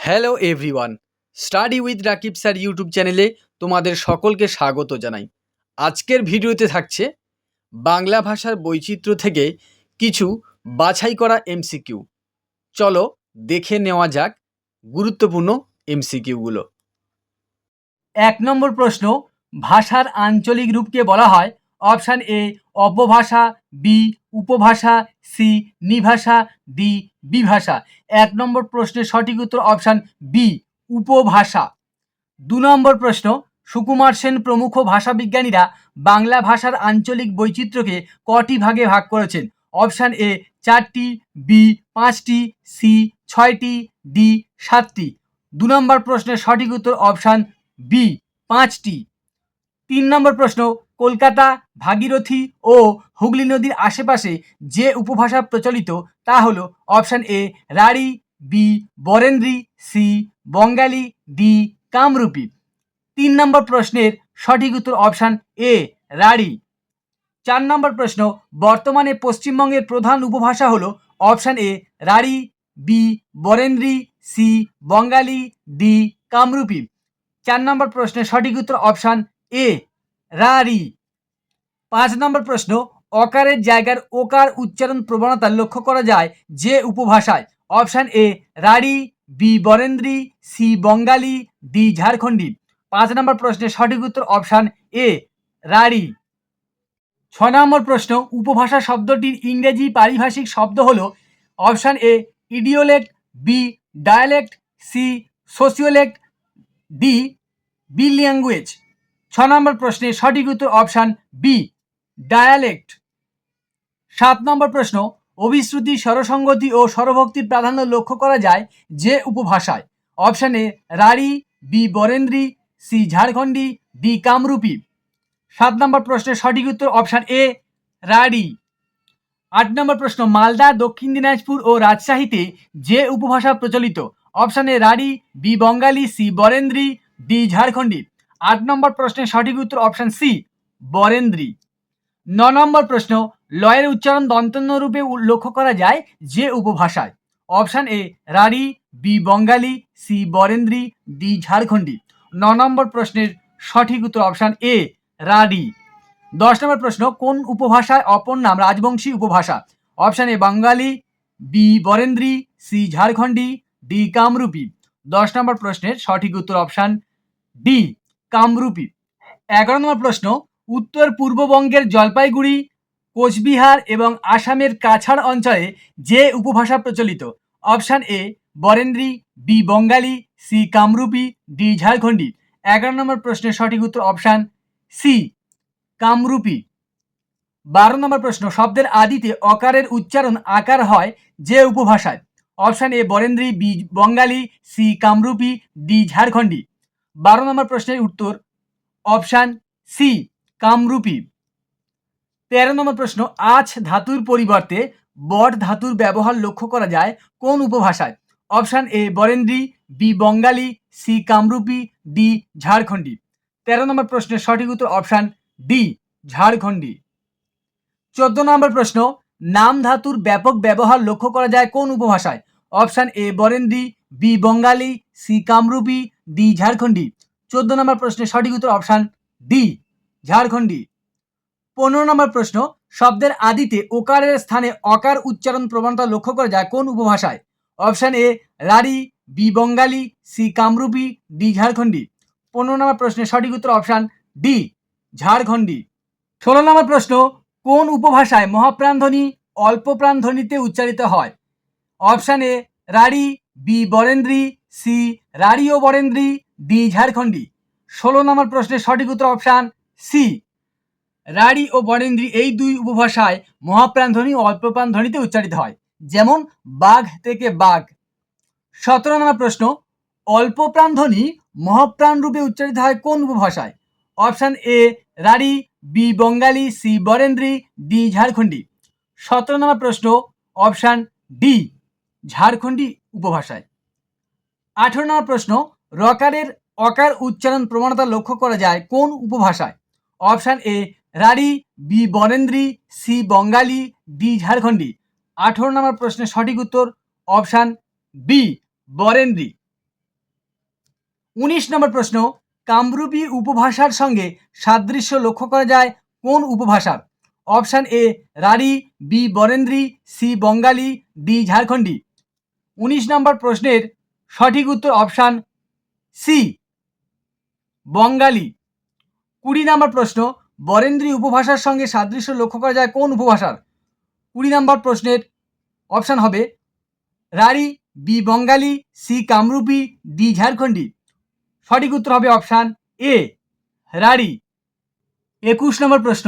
Hello everyone study with Rakib sir YouTube চ্যানেলে তোমাদের সকলকে স্বাগত জানাই। আজকের ভিডিওতে থাকছে বাংলা ভাষার বৈচিত্র্য থেকে কিছু বাছাই করা এমসিকিউ চলো দেখে নেওয়া যাক গুরুত্বপূর্ণ এমসিকিউগুলো এক নম্বর প্রশ্ন, ভাষার আঞ্চলিক রূপকে বলা হয় অপশান এ অপভাষা বি উপভাষা সি নিভাষা ডি বিভাষা। এক নম্বর প্রশ্নের সঠিক উত্তর অপশান বি উপভাষা। দু নম্বর প্রশ্ন, সুকুমার সেন প্রমুখ ভাষাবিজ্ঞানীরা বাংলা ভাষার আঞ্চলিক বৈচিত্র্যকে কটি ভাগে ভাগ করেছেন? অপশান এ চারটি বি পাঁচটি সি ছয়টি ডি সাতটি। দু নম্বর প্রশ্নের সঠিক উত্তর অপশান বি পাঁচটি। তিন নম্বর প্রশ্ন কলকাতা, ভাগীরথী ও হুগলি নদীর আশেপাশে যে উপভাষা প্রচলিত, তা হলো option A Rarhi, B Barendri, C Bangali, D Kamrupi. তিন নম্বর প্রশ্নের সঠিক উত্তর অপশান এ রাঢ়ী। চার নম্বর প্রশ্ন, বর্তমানে পশ্চিমবঙ্গের প্রধান উপভাষা হলো option A Rarhi, B Barendri, C Bangali, D Kamrupi. চার নম্বর প্রশ্নের সঠিক উত্তর অপশান এ রাঢ়ী পাঁচ নম্বর প্রশ্ন, অকারের জায়গার ওকার উচ্চারণ প্রবণতা লক্ষ্য করা যায় যে উপভাষায়। Option A Rarhi B, Barendri, C, Bangali, D, Jharkhandi. পাঁচ নম্বর প্রশ্নের সঠিক উত্তর অপশান এ রাঢ়ী ছ নম্বর প্রশ্ন, উপভাষা শব্দটির ইংরেজি পারিভাষিক শব্দ হল option A, idiolect, B, dialect, C, sociolect, D B language ছ নম্বর প্রশ্নের সঠিক উত্তর অপশান বি ডায়ালেক্ট সাত নম্বর প্রশ্ন, অভিশ্রুতি স্বরসঙ্গতি ও স্বরভক্তির প্রাধান্য লক্ষ্য করা যায় যে উপভাষায়। Option A, Rarhi, B, Barendri, C, Jharkhandi, D, Kamrupi. সাত নম্বর প্রশ্নের সঠিক উত্তর অপশান এ, রাঢ়ী। আট নম্বর প্রশ্ন, মালদা, দক্ষিণ দিনাজপুর ও রাজশাহীতে যে উপভাষা প্রচলিত? Option A, Rarhi, B, Bangali, C, Barendri, D, Jharkhandi. আট নম্বর প্রশ্নের সঠিক উত্তর অপশান সি, বরেন্দ্রী। ন নম্বর প্রশ্ন, লয়ের উচ্চারণ দন্তন্য রূপে লক্ষ্য করা যায় যে উপভাষায়। Option A Rarhi B, Bangali, C, Barendri, D, Jharkhandi. ন নম্বর প্রশ্নের সঠিক উত্তর অপশান এ রাঢ়ী দশ নম্বর প্রশ্ন, কোন উপভাষায় অপর নাম রাজবংশী উপভাষা? Option A, Bangali, B, Barendri, C, Jharkhandi, D, Kamrupi. দশ নম্বর প্রশ্নের সঠিক উত্তর অপশান ডি। কামরূপী। এগারো নম্বর প্রশ্ন, উত্তর পূর্ববঙ্গের জলপাইগুড়ি, কোচবিহার এবং আসামের কাছাড় অঞ্চলে যে উপভাষা প্রচলিত? Option A, Barendri, B, Bangali, C, Kamrupi, D, Jharkhandi. এগারো নম্বর প্রশ্নের সঠিক উত্তর অপশান সি, কামরূপী। বারো নম্বর প্রশ্ন, শব্দের আদিতে অকারের উচ্চারণ আকার হয় যে উপভাষায়? Option A, Barendri, B, Bangali, C, Kamrupi, D, Jharkhandi. বারো নম্বর প্রশ্নের উত্তর অপশান সি, কামরূপী। তেরো নম্বর প্রশ্ন আছ ধাতুর পরিবর্তে বট ধাতুর ব্যবহার লক্ষ্য করা যায় কোন উপভাষায়? Option A, Barendri, B, Bangali, C, Kamrupi, D, Jharkhandi. তেরো নম্বর প্রশ্নের সঠিক উত্তর অপশান ডি, ঝাড়খণ্ডী। চোদ্দ নম্বর প্রশ্ন, নাম ধাতুর ব্যাপক ব্যবহার লক্ষ্য করা যায় কোন উপভাষায়? Option A, Barendri, B, Bangali C Kamrupi D Jharkhandi. চোদ্দ নম্বর প্রশ্নের সঠিক উত্তর অপশান ডি ঝাড়খণ্ডী। পনেরো নম্বর প্রশ্ন, শব্দের আদিতে ওকারের স্থানে অকার উচ্চারণ প্রবণতা লক্ষ্য করা যায় কোন উপভাষায়? Option A, Rarhi, B, Bangali C Kamrupi D Jharkhandi. পনেরো নম্বর প্রশ্নের সঠিক উত্তর অপশান ডি ঝাড়খণ্ডী। ষোলো নম্বর প্রশ্ন, কোন উপভাষায় মহাপ্রাণধ্বনি অল্প প্রাণধ্বনিতে উচ্চারিত হয়? Option A, Rarhi B Barendri C Rarhi O Barendri D Jharkhandi. ষোলো নম্বর প্রশ্নের সঠিক উত্তর অপশান সি রাঢ়ী ও বরেন্দ্রী এই দুই উপভাষায় মহাপ্রাণধ্বনি ও অল্প প্রাণধ্বনিতে উচ্চারিত হয়, যেমন বাঘ থেকে বাঘ। সতেরো নম্বর প্রশ্ন অল্প প্রাণধ্বনি মহাপ্রাণ রূপে উচ্চারিত হয় কোন উপভাষায়? Option A Rarhi B Bangali C Barendri D Jharkhandi. সতেরো নম্বর প্রশ্ন, অপশান ডি ঝাড়খণ্ডী উপভাষায়। আঠেরো নম্বর প্রশ্ন, রকারের অকার উচ্চারণ প্রবণতা লক্ষ্য করা যায় কোন উপভাষায়? Option A, Rarhi, B, Barendri, C, Bangali, D, Jharkhandi. আঠেরো নম্বর প্রশ্নের সঠিক উত্তর, অপশান বি, বরেন্দ্রী। উনিশ নম্বর প্রশ্ন, কামরূপী উপভাষার সঙ্গে সাদৃশ্য লক্ষ্য করা যায় কোন উপভাষার? Option A, Rarhi, B, Barendri, C, Bangali, D, Jharkhandi. উনিশ নম্বর প্রশ্নের সঠিক উত্তর অপশান সি বঙ্গালী। কুড়ি নম্বর প্রশ্ন, বরেন্দ্রী উপভাষার সঙ্গে সাদৃশ্য লক্ষ্য করা যায় কোন উপভাষার? কুড়ি নম্বর প্রশ্নের অপশান হবে, Rarhi B Bangali C Kamrupi D Jharkhandi. সঠিক উত্তর হবে অপশান এ রাঢ়ী। একুশ নম্বর প্রশ্ন,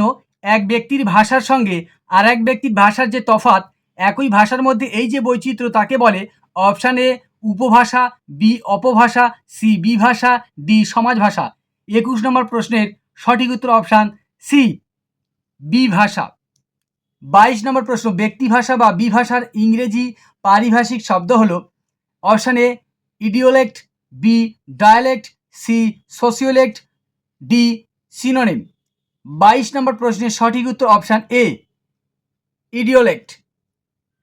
এক ব্যক্তির ভাষার সঙ্গে আর এক ব্যক্তির ভাষার যে তফাৎ একই ভাষার মধ্যে এই যে বৈচিত্র্য তাকে বলে অপশান এ উপভাষা বি অপভাষা সি বিভাষা ডি সমাজ ভাষা একুশ নম্বর প্রশ্নের সঠিক উত্তর অপশান সি বিভাষা। বাইশ নম্বর প্রশ্ন ব্যক্তি ভাষা বা বিভাষার ইংরেজি পারিভাষিক শব্দ হলো option A idiolect B dialect C sociolect D synonym বাইশ নম্বর প্রশ্নের সঠিক উত্তর অপশান এ ইডিওলেক্ট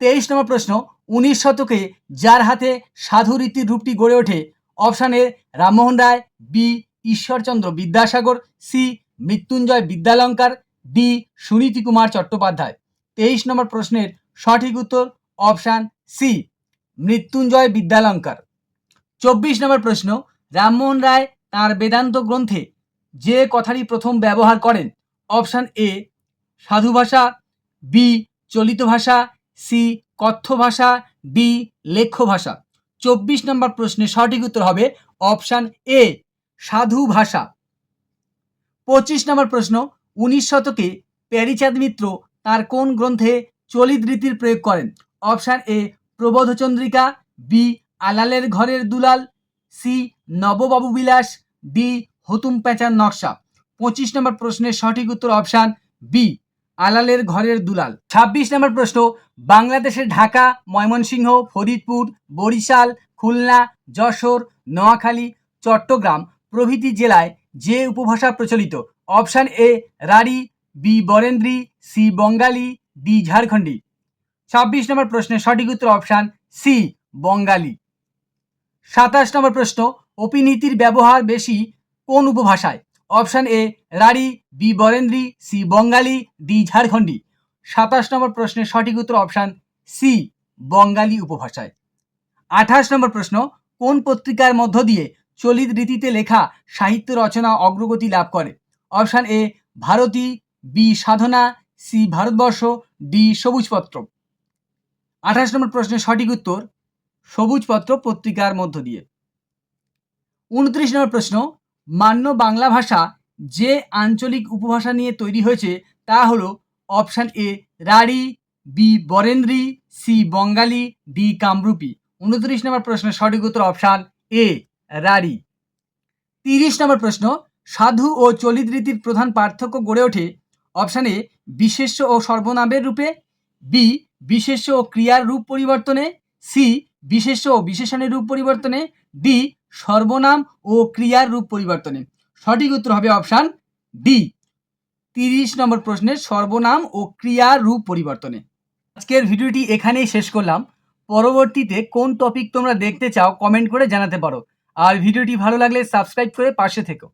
তেইশ নম্বর প্রশ্ন, উনিশ শতকে যার হাতে সাধু রীতির রূপটি গড়ে ওঠে, option A Rammohan Roy, B Ishwarchandra Vidyasagar, C Mrityunjay Vidyalankar, D Suniti Kumar Chattopadhyay. তেইশ নম্বর প্রশ্নের সঠিক উত্তর, অপশান সি মৃত্যুঞ্জয় বিদ্যালঙ্কার। চব্বিশ নম্বর প্রশ্ন, রামমোহন রায় তাঁর বেদান্ত গ্রন্থে যে কথাটি প্রথম ব্যবহার করেন, অপশান এ সাধু ভাষা বি চলিত ভাষা সি, কথ্য ভাষা, ডি, লেখ্য ভাষা। চব্বিশ নম্বর প্রশ্নের সঠিক উত্তর হবে অপশান এ, সাধু ভাষা। পঁচিশ নম্বর প্রশ্ন, উনিশ শতকে প্যারিচাঁদ মিত্র তার কোন গ্রন্থে চলিত রীতির প্রয়োগ করেন? অপশান এ, প্রবোধচন্দ্রিকা, বি, আলালের ঘরের দুলাল, সি, নববাবু বিলাস, ডি, হুতুম প্যাঁচার নকশা। পঁচিশ নম্বর প্রশ্নের সঠিক উত্তর অপশান বি। আলালের ঘরের দুলাল। ছাব্বিশ নম্বর প্রশ্ন, বাংলাদেশের ঢাকা, ময়মনসিংহ, ফরিদপুর, বরিশাল, খুলনা, যশোর, নোয়াখালী, চট্টগ্রাম প্রভৃতি জেলায় যে উপভাষা প্রচলিত? Option A, Rarhi, B, Barendri, C, Bangali, D, Jharkhandi. ছাব্বিশ নম্বর প্রশ্নের সঠিক উত্তর অপশান সি, বঙ্গালী। সাতাশ নম্বর প্রশ্ন, অপিনীতির ব্যবহার বেশি কোন উপভাষায়? Option A, Rarhi, B, Barendri, C, Bangali, D, Jharkhandi. সাতাশ নম্বর প্রশ্নের সঠিক উত্তর অপশান সি, বঙ্গালী উপভাষায়। আঠাশ নম্বর প্রশ্ন, কোন পত্রিকার মধ্য দিয়ে চলিত রীতিতে লেখা সাহিত্য রচনা অগ্রগতি লাভ করে? Option A, Bharati, B, Sadhana, C, Bharatbarsha, D, Sabujpatra. আঠাশ নম্বর প্রশ্নের সঠিক উত্তর, সবুজপত্র পত্রিকার মধ্য দিয়ে। উনত্রিশ নম্বর প্রশ্ন মান্য বাংলা ভাষা যে আঞ্চলিক উপভাষা নিয়ে তৈরি হয়েছে তা হলো option A Rarhi B Barendri C Bangali D Kamrupi. উনত্রিশ নম্বর প্রশ্নের সঠিক উত্তর অপশান এ রাঢ়ী। তিরিশ নম্বর প্রশ্ন, সাধু ও চলিত রীতির প্রধান পার্থক্য গড়ে ওঠে অপশান এ বিশেষ্য ও সর্বনামের রূপে বি বিশেষ্য ও ক্রিয়ার রূপ পরিবর্তনে সি বিশেষ্য ও বিশেষণের রূপ পরিবর্তনে ডি সর্বনাম ও ক্রিয়ার রূপ পরিবর্তনে। সঠিক উত্তর হবে অপশান ডি তিরিশ নম্বর প্রশ্নের সর্বনাম ও ক্রিয়ার রূপ পরিবর্তনে। আজকের ভিডিওটি এখানেই শেষ করলাম। পরবর্তীতে কোন টপিক তোমরা দেখতে চাও কমেন্ট করে জানাতে পারো। আর ভিডিওটি ভালো লাগলে সাবস্ক্রাইব করে পাশে থেকো।